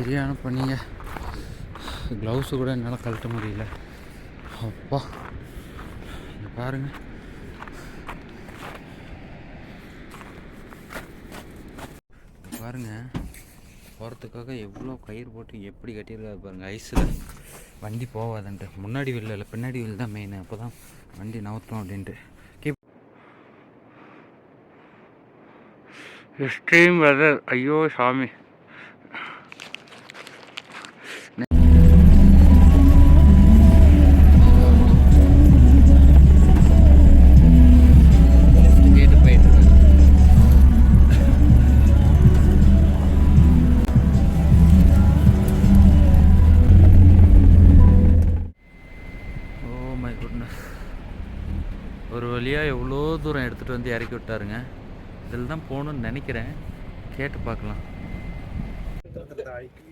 சரியான பண்ணிங்க க்ளவுஸு கூட என்னால் கழட்ட முடியல. அப்பா. இங்க பாருங்க. பாருங்க. போகிறதுக்காக எவ்வளோ கயிறு போட்டு எப்படி கட்டியிருக்காரு பாருங்க ஐஸில். வண்டி போகாதுன்ட்டு முன்னாடி வீல் இல்லை பின்னாடி வீல் தான் மெயின் அப்போ தான் வண்டி நவுத்தோம் அப்படின்ட்டு. கீப் எக்ஸ்ட்ரீம் வெதர் ஐயோ சாமி. வழியாக எவ்வளோ தூரம் எடுத்துகிட்டு வந்து இறக்கி விட்டாருங்க இதில் தான் போகணும்னு நினைக்கிறேன் கேட்டு பார்க்கலாம்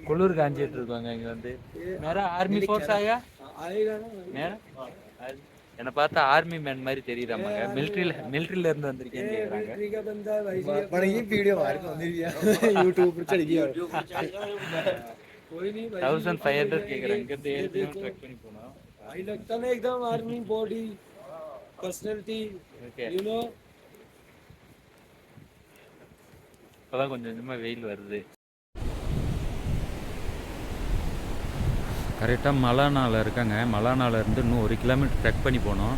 குளிர் காஞ்சிட்டு இருக்காங்க இங்கே வந்து நேரா ஆர்மி ஃபோர்ஸ் ஆயா நேரா என்னை பார்த்தா ஆர்மி மேன் மாதிரி தெரியுறாமாங்க மிலிட்ரியில் மிலிட்ரியில் இருந்து வந்திருக்கேன்னு கேட்குறாங்க बड़ा ये वीडियो हमारे को नहीं दिया यूट्यूब पर चढ़ गया कोई नहीं भाई தௌசண்ட் ஃபைவ் ஹண்ட்ரட் கேட்குறேன் இங்கேருந்து ஏழு ட்ரெக் பண்ணி போனோம் भाई लगता ना एकदम army body personality you know இப்பதான் கொஞ்சம் கொஞ்சமா வெயில் வருது. கரெக்டாக மலானாவில் இருக்காங்க. மலானாவிலேருந்து இன்னும் ஒரு கிலோமீட்டர் ட்ரெக் பண்ணி போனோம்.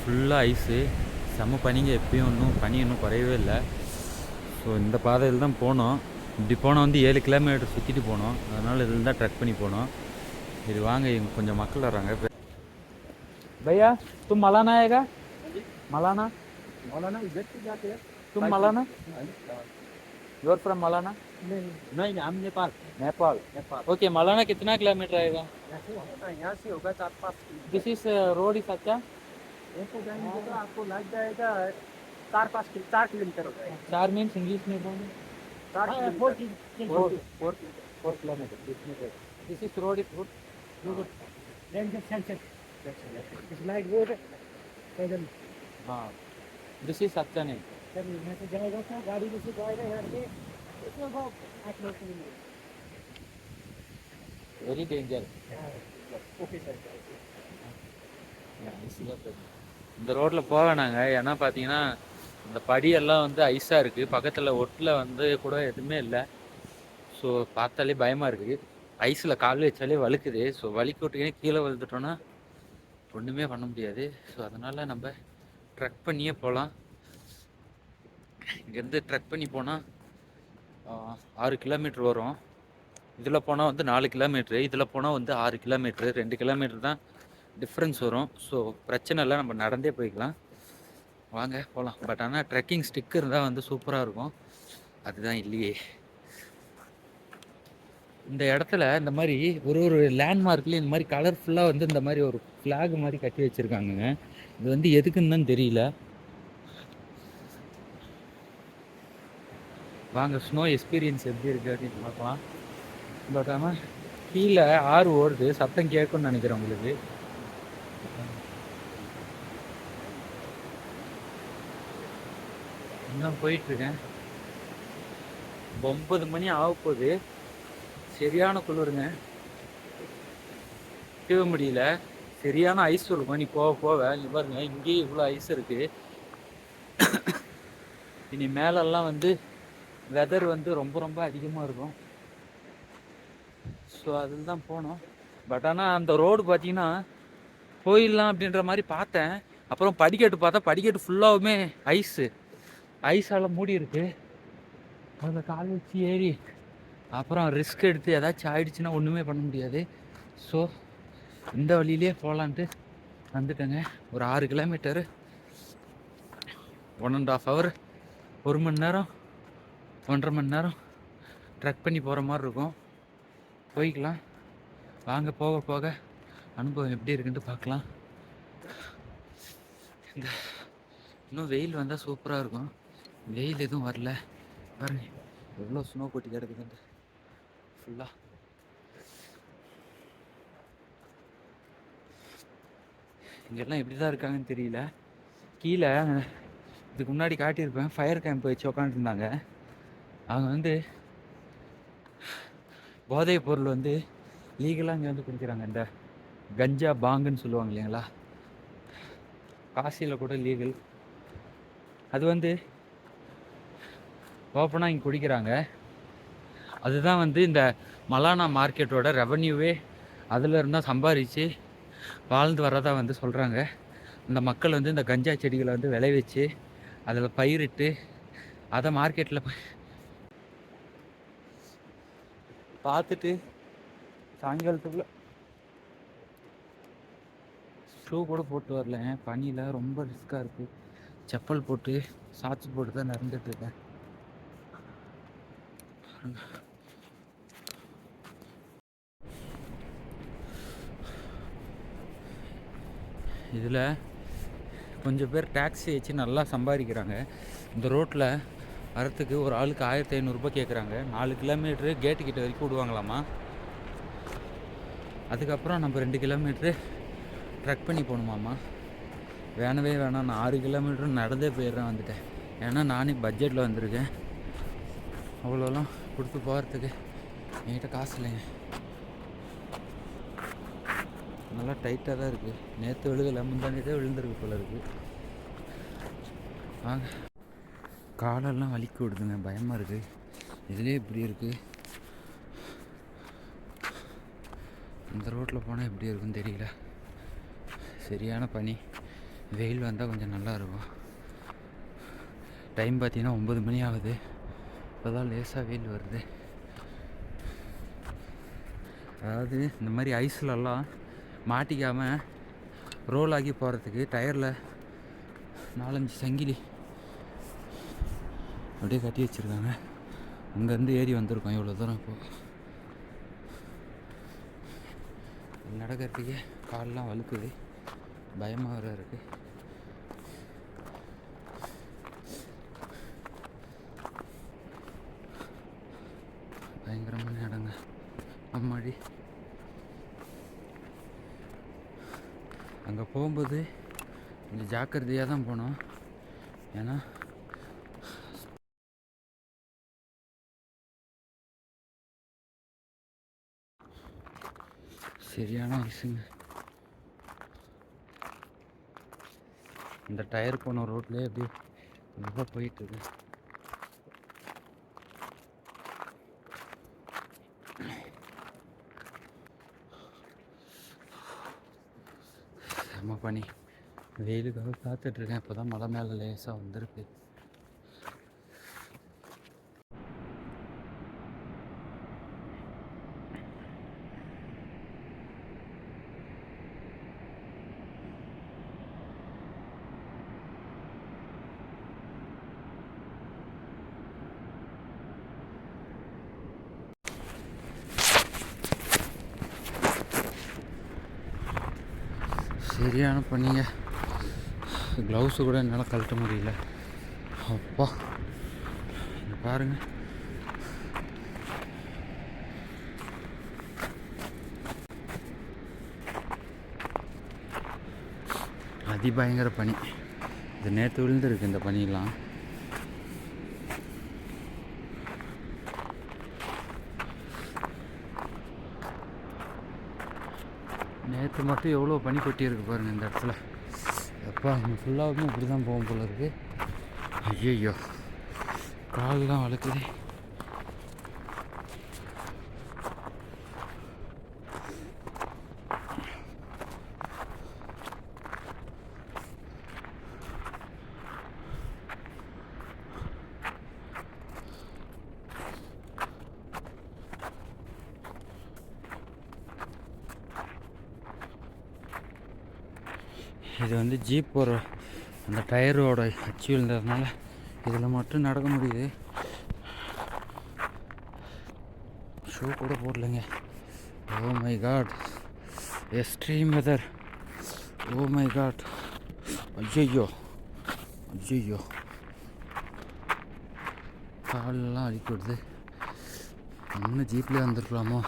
ஃபுல்லாக ஐஸு. செம பனிங்க எப்பயும் இன்னும். பனி இன்னும் குறையவே இல்லை. ஸோ இந்த பாதையில் தான் போனோம். இப்படி போனால் வந்து ஏழு கிலோமீட்டர் சுற்றிட்டு போனோம். அதனால் இதில் தான் ட்ரெக் பண்ணி போனோம். இது வாங்க. இங்கே கொஞ்சம் மக்கள் வராங்க भैया तुम मलाना आएगा मलाना? मौलाना इधर से जाते हैं तुम मलाना? Your from Malana? नहीं नहीं हम नेपाल। नेपाल। नेपाल। ओके मलाना कितना किलोमीटर आएगा है यहाँ से होगा चार पाँच दिस इज़ रोड इज़ अच्छा? तो आपको लग जाएगा चार पाँच चार किलोमीटर हो जाएगा। चार मीन्स इंग्लिश में बोलो। चार kilometre. Four four four kilometre this is road is good ranger centre it's like road पैदल हाँ दिस इज अच्छा नहीं चलिए यहाँ से जाएगा तो गाड़ी में से जाएगा यहाँ से इसमें वो आठ नौ kilometre very danger okay sir இந்த ரோட்டில் போக வேணாங்க ஏன்னா பார்த்தீங்கன்னா இந்த படியெல்லாம் வந்து ஐஸாக இருக்குது பக்கத்தில் ஒட்டில் வந்து கூட எதுவுமே இல்லை ஸோ பார்த்தாலே பயமாக இருக்குது ஐஸில் கால் வச்சாலே வழுக்குது ஸோ வலிக்கு விட்டுக்கே கீழே விழுந்துட்டோன்னா ஒன்றுமே பண்ண முடியாது. ஸோ அதனால் நம்ம ட்ரக் பண்ணியே போகலாம் இங்கேருந்து ட்ரக் பண்ணி போனால் ஆறு கிலோமீட்டர் வரும். இதில் போனால் வந்து நாலு கிலோமீட்ரு இதில் போனால் வந்து ஆறு கிலோமீட்ரு ரெண்டு கிலோமீட்டர் தான் டிஃப்ரென்ஸ் வரும். ஸோ பிரச்சனை இல்லை நம்ம நடந்தே போய்க்கலாம். வாங்க போகலாம் பட் ஆனால் ட்ரெக்கிங் ஸ்டிக் இருந்தால் வந்து சூப்பராக இருக்கும். அதுதான் இல்லையே. இந்த இடத்துல இந்த மாதிரி ஒரு ஒரு லேண்ட்மார்க்லேயும் இந்த மாதிரி கலர்ஃபுல்லாக வந்து இந்த மாதிரி ஒரு ஃப்ளாக் மாதிரி கட்டி வச்சுருக்காங்க இது வந்து எதுக்குன்னு தான் தெரியல. வாங்க ஸ்னோ எக்ஸ்பீரியன்ஸ் எப்படி இருக்குது அப்படின்னு பார்க்கலாம். பட் ஆனால் கீழே ஆறு ஓடுது. சத்தம் கேட்கும்னு நினைக்கிறேன் உங்களுக்கு. இன்னும் போயிட்டுருக்கேன் ஒன்பது மணி ஆக போகுது சரியான குளிருங்க. நிற்கவே முடியல. சரியான ஐஸ் இருக்கும்? நீ போக போக நீ பாருங்க இங்கேயே இவ்வளோ ஐஸ் இருக்கு. இனி மேலெல்லாம் வந்து வெதர் வந்து ரொம்ப ரொம்ப அதிகமாக இருக்கும். ஸோ அதில் தான் போனோம். பட் ஆனால் அந்த ரோடு பார்த்தீங்கன்னா போயிடலாம் அப்படின்ற மாதிரி பார்த்தேன். அப்புறம் படிக்கட்டு பார்த்தா படிக்கட்டு ஃபுல்லாகவுமே ஐஸு ஐஸால் மூடி இருக்கு அதில் கால் வச்சு ஏறி அப்புறம் ரிஸ்க் எடுத்து ஏதாச்சும் ஆயிடுச்சுன்னா ஒன்றுமே பண்ண முடியாது. ஸோ இந்த வழியிலே போகலான்ட்டு வந்துட்டேங்க. ஒரு ஆறு kilometre one and half hour ஒரு மணி நேரம் ஒன்றரை மணி நேரம் ட்ரக் பண்ணி போகிற மாதிரி இருக்கும். போய்க்கலாம். வாங்க போக போக அனுபவம் எப்படி இருக்குன்னு பார்க்கலாம். இந்த இன்னும் வெயில் வந்தால் சூப்பராக இருக்கும். வெயில் எதுவும் வரல. பாருங்க எவ்வளோ ஸ்னோ கொட்டி கிடக்குதுன்ட்டு. ஃபுல்லாக இங்கெல்லாம் எப்படி தான் இருக்காங்கன்னு தெரியல. கீழே இதுக்கு முன்னாடி காட்டியிருப்பேன் ஃபயர் கேம்ப் வச்சு உக்காந்துருந்தாங்க. அவங்க வந்து போதைப் பொருள் வந்து லீகலாக இங்கே வந்து குடிக்கிறாங்க. இந்த கஞ்சா பாங்குன்னு சொல்லுவாங்க இல்லைங்களா? காசியில் கூட லீகல் அது வந்து ஓப்பனாக இங்கே குடிக்கிறாங்க. அதுதான் வந்து இந்த மலானா மார்க்கெட்டோட ரெவன்யூவே அதில் இருந்தால் சம்பாரித்து வாழ்ந்து வரதா வந்து சொல்கிறாங்க இந்த மக்கள் வந்து இந்த கஞ்சா செடிகளை வந்து விளைவிச்சு அதில் பயிரிட்டு அதை மார்க்கெட்டில் பார்த்துட்டு சாயங்காலத்துக்குள்ள ஷூ கூட போட்டு வரல. பனியில் ரொம்ப ரிஸ்க்காக இருக்குது செப்பல் போட்டு சாட்சி போட்டு தான் நடந்துட்டுருக்கேன் பாருங்கள் இதில் கொஞ்சம் பேர் டாக்ஸி வச்சு நல்லா சம்பாதிக்கிறாங்க. இந்த ரோட்டில் வரத்துக்கு ஒரு ஆளுக்கு ஆயிரத்தி ஐநூறுரூபா கேட்குறாங்க. நாலு கிலோமீட்ரு கேட்டுக்கிட்ட வரைக்கும் விடுவாங்களாமா அதுக்கப்புறம் நம்ம ரெண்டு கிலோமீட்ரு ட்ரக் பண்ணி போகணுமாம்மா. வேணவே வேணாம். நான் ஆறு கிலோமீட்டர் நடந்தே போயிடுறேன் வந்துட்டேன். ஏன்னா நானே பட்ஜெட்டில் வந்திருக்கேன். அவ்வளோலாம் கொடுத்து போகிறதுக்கு என்கிட்ட காசு இல்லைங்க. நல்லா டைட்டாக தான் இருக்குது நேற்று விழுகலை முந்தானே விழுந்திருக்கு போல இருக்குது வாங்க. காலெல்லாம் வலிக்கு விடுதுங்க பயமாக இருக்குது இதுலேயே இப்படி இருக்குது இந்த ரோட்டில் போனால் எப்படி இருக்குன்னு தெரியல. சரியான பனி. வெயில் வந்தால் கொஞ்சம் நல்லா இருக்கும். டைம் பார்த்தீங்கன்னா ஒம்பது மணி ஆகுது. இப்போ தான் லேசாக வெயில் வருது. அதாவது இந்த மாதிரி ஐஸ்லலாம் மாட்டிக்காமல் ரோல் ஆகி போகிறதுக்கு டயரில் நாலஞ்சு சங்கிலி அப்படியே கட்டி வச்சுருக்காங்க. அங்கேருந்து ஏறி வந்திருக்கோம் இவ்வளோ தூரம் இப்போது நடக்கிறதுக்கே கால்லாம் வலுக்குது. பயமாக வேறு இருக்குது போகும்போது கொஞ்சம் ஜாக்கிரதையாக தான் போனோம் ஏன்னா சரியான ஐஸுங்க இந்த டயர் போன ரோட்லேயே அப்படியே ரொம்ப போயிட்டு செம்ம பண்ணி வெயிலுக்காக காத்துட்ருக்கேன் இப்போ தான் மலை மேலே லேசாக வந்திருக்கு. சரியான பண்ணிங்க க்ளவுஸு கூட என்னால் கழட்ட முடியல. அப்பா. பாருங்கள் அதிபயங்கர பனி இது நேற்று விழுந்துருக்கு இந்த பனியெல்லாம் நேற்று மட்டும் எவ்வளோ பனி கொட்டியிருக்கு பாருங்கள் இந்த இடத்துல. எப்பா அங்கே ஃபுல்லாகவும் இப்படி தான் போகும் போல இருக்குது ஐயோ கால்லாம் வளர்க்குது இது வந்து ஜீப் போகிற அந்த டயரோட அச்சு விழுந்ததுனால இதில் மட்டும் நடக்க முடியுது. ஷூ கூட போடலைங்க. Oh O my god extreme weather oh oh my god ஐயோ ஐயோ காலெல்லாம் அழிக்கி விடுது இன்னும் ஜீப்லேயே வந்துருக்கலாமோ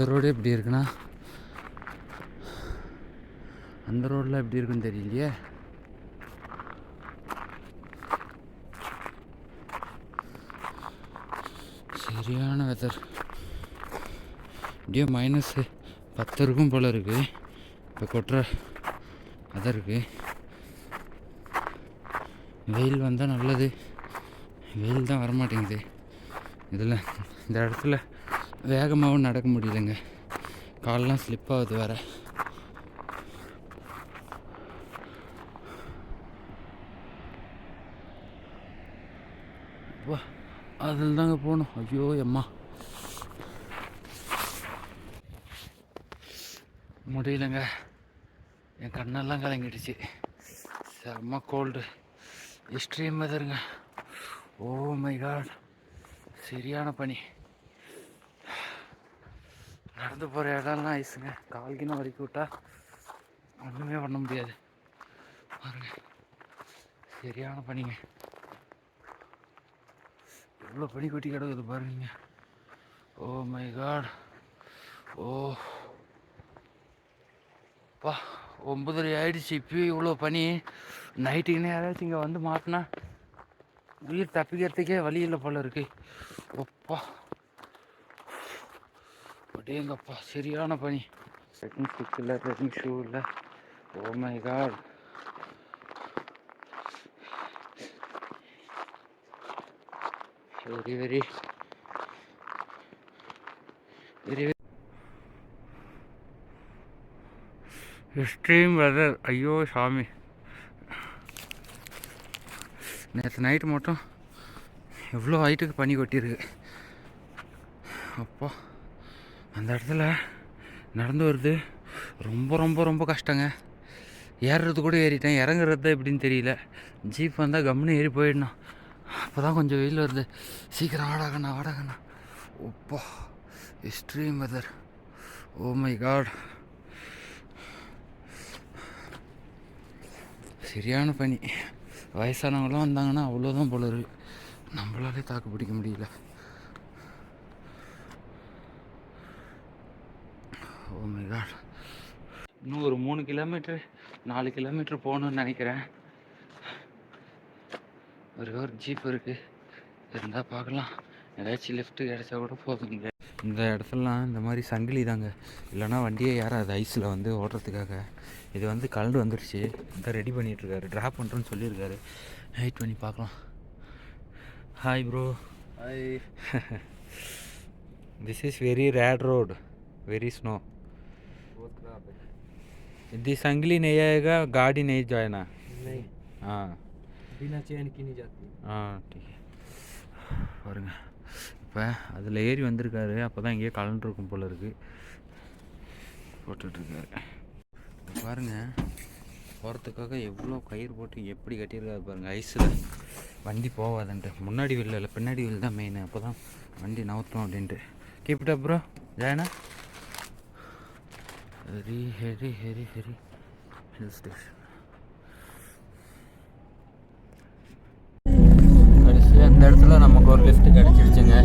இந்த ரோடு எப்படி இருக்குன்னா? அந்த ரோடில் எப்படி இருக்குன்னு தெரியலையே. சரியான வெதர் இப்படியே மைனஸ் பத்து இருக்கும் போல் இருக்குது இப்போ கொட்டுற வெதர் இருக்குது வெயில் வந்தால் நல்லது. வெயில் தான் வரமாட்டேங்குது. இதில் இந்த இடத்துல வேகமாகவும் நடக்க முடியலங்க. கால்லாம் ஸ்லிப் ஆகுது வேறு. வா அதில் தாங்க போகணும். ஐயோ அம்மா முடியலங்க. என் கண்ணெல்லாம் கலங்கிடுச்சு. செம்ம கோல்டு எக்ஸ்ட்ரீம் வெதருங்க ஓ மை காட் சரியான பனி. நடந்து போகிற இடம்லாம் ஐஸுங்க கால்கின வரைக்கும் விட்டா ஒன்றுமே பண்ண முடியாது. பாருங்க. சரியான பனிங்க எவ்வளோ பனி கொட்டி கிடக்குது பாருங்க. Oh my god oh. பா ஒம்பதரை ஆயிடுச்சு. இப்பயும் இவ்வளோ பனி. நைட்டுக்குன்னு யாராச்சும் இங்கே வந்து மாட்டினா உயிர் தப்பிக்கிறதுக்கே வழி இல்லை போல இருக்கு. ஒப்பா அப்படியேங்கப்பா சரியான பனி ரெட்டிங் ஸ்டிக் இல்லை ரெட்டிங் ஷூ இல்லை ஓமை கால் god very very very extreme weather ஐயோ சாமி. நேற்று நைட்டு மட்டும் எவ்வளோ ஹைட்டுக்கு பனி கொட்டியிருக்கு. அப்பா. அந்த இடத்துல நடந்து வருது ரொம்ப ரொம்ப ரொம்ப கஷ்டங்க. ஏறுறது கூட ஏறிட்டேன். இறங்குறது தான் எப்படின்னு தெரியல. ஜீப் வந்தால் கம்முன்னு ஏறி போயிடணும். அப்போ தான் கொஞ்சம் வெயில் வருது. சீக்கிரம் ஆடாகண்ணா ஆடாகண்ணா ஒப்பா extreme weather oh my god சரியான பனி வயசானவங்களாம் வந்தாங்கன்னா அவ்வளோதான் போல இருக்கு. நம்மளாலே தாக்கு பிடிக்க முடியல. Oh ஓமைகாட் இன்னும் ஒரு மூணு கிலோமீட்டர் நாலு கிலோமீட்டர் போகணும்னு நினைக்கிறேன். ஒரே ஒரு ஜீப் இருக்குது இருந்தால் பார்க்கலாம். ஏதாச்சும் லிஃப்ட்டு கிடச்சா கூட போதுங்க இந்த இடத்துலலாம் இந்த மாதிரி சங்கிலி தாங்க. இல்லைனா வண்டியே ஏறாது ஐஸில் வந்து ஓட்டுறதுக்காக இது வந்து கல் வந்துடுச்சு இதை ரெடி பண்ணிகிட்ருக்காரு ட்ராப் பண்ணுறேன்னு சொல்லியிருக்காரு. வெயிட் பண்ணி பார்க்கலாம். Hi bro hi this is very rate road very snow बहुत खराब है यदि संगली नहीं आएगा गाड़ी नहीं जाना नहीं हाँ बिना चैन की नहीं जाती ஆ ठीक है பாருங்க இப்போ அதில் ஏறி வந்திருக்காரு அப்போ தான் இங்கேயே கலந்துருக்கும் போல இருக்கு போட்டுட்ருக்காரு பாருங்க போகிறதுக்காக எவ்வளோ கயிறு போட்டு எப்படி கட்டியிருக்காரு பாருங்க ஐஸில் வண்டி போகாதுன்ட்டு முன்னாடி வீல் இல்லை பின்னாடி வீல் தான் மெயின் அப்போ தான் வண்டி நவுத்தணும் அப்படின்ட்டு கீப்பிட்ட ப்ரோ ஜாயனா ஹெரி ஹெரி ஹெரி ஹெரி. ஹில் ஸ்டேஷன் கடைசியாக இந்த இடத்துல நமக்கு ஒரு லிஃப்ட் கிடச்சிருச்சுங்க.